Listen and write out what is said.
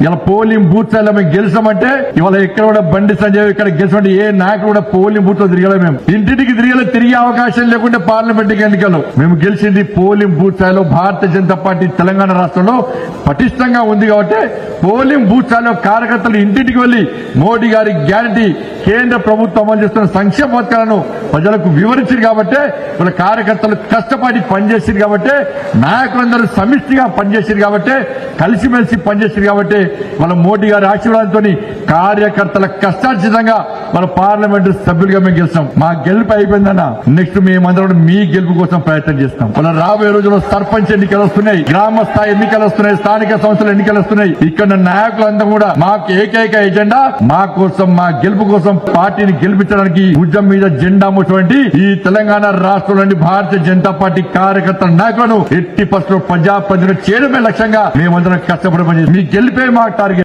ఇలా polling booth మేము గెలిచామంటే ఇవాళ ఎక్కడ కూడా బండి సంజయ్ ఇక్కడ గెలిచామంటే ఏ నాయకుడు కూడా పోలింగ్ బూత్లో తిరగలే మేము. ఇంటింటికి తిరిగేలా తిరిగే అవకాశం లేకుండా పార్లమెంట్ ఎన్నికలు మేము గెలిచింది పోలింగ్ బూత్ స్థాయిలో భారతీయ జనతా పార్టీ తెలంగాణ రాష్ట్రంలో పటిష్టంగా ఉంది కాబట్టి పోలింగ్ బూత్ స్థాయిలో కార్యకర్తలు ఇంటింటికి వెళ్ళి మోడీ గారి గ్యారంటీ కేంద్ర ప్రభుత్వం అమలు చేస్తున్న సంక్షేమ పథకాలను ప్రజలకు వివరించింది కాబట్టి వాళ్ళ కార్యకర్తలు కష్టపడి పనిచేసింది కాబట్టి నాయకులందరూ సమిష్టిగా పనిచేసింది కాబట్టి కలిసిమెలిసి పనిచేసింది కాబట్టి వాళ్ళ మోడీ గారి ఆశీర్వాదంతో కార్యకర్తల కష్టార్జితంగా మన పార్లమెంటు సభ్యులుగా మేము గెలిచాం. మా గెలుపు అయిపోయిందన్న నెక్స్ట్ మేమందరం మీ గెలుపు కోసం ప్రయత్నం చేస్తాం. మన రాబోయే రోజుల్లో సర్పంచ్ ఎన్నికలు వస్తున్నాయి గ్రామ స్థాయి ఎన్నికలు వస్తున్నాయి స్థానిక సంస్థల ఎన్నికలు వస్తున్నాయి. ఇక్కడ నాయకులంతా కూడా మాకు ఏకైక ఎజెండా మా కోసం మా గెలుపు కోసం పార్టీని గెలిపించడానికి భుజం మీద జెండా ముటువంటి ఈ తెలంగాణ రాష్ట్రంలోని భారతీయ జనతా పార్టీ కార్యకర్తల నాయకులను ఎట్టి పసులు ప్రజాప్రతిని చేయడమే లక్ష్యంగా మేమందరం కష్టపడి పనిచేస్తాం. మీ గెలిపే మా టార్గెట్